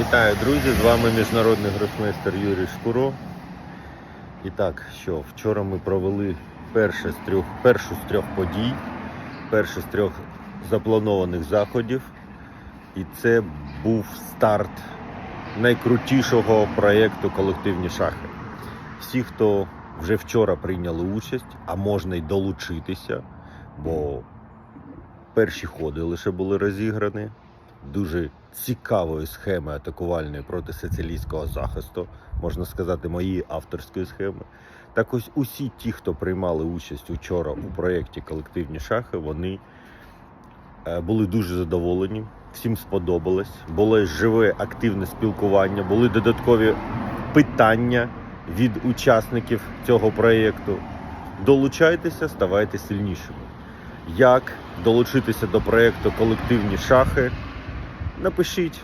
Вітаю, друзі! З вами міжнародний гросмейстер Юрій Шкуро. І так, що вчора ми провели перше з трьох, першу з трьох подій, першу з трьох запланованих заходів. І це був старт найкрутішого проєкту колективні шахи. Всі, хто вже вчора прийняли участь, а можна й долучитися, бо перші ходи лише були розіграні дуже цікавої схеми атакувальної проти сицилійського захисту, можна сказати, моєї авторської схеми. Так ось усі ті, хто приймали участь учора у проєкті Колективні шахи, вони е, були дуже задоволені, всім сподобалось. Було живе активне спілкування, були додаткові питання від учасників цього проєкту. Долучайтеся, ставайте сильнішими. Як долучитися до проєкту Колективні шахи? Напишіть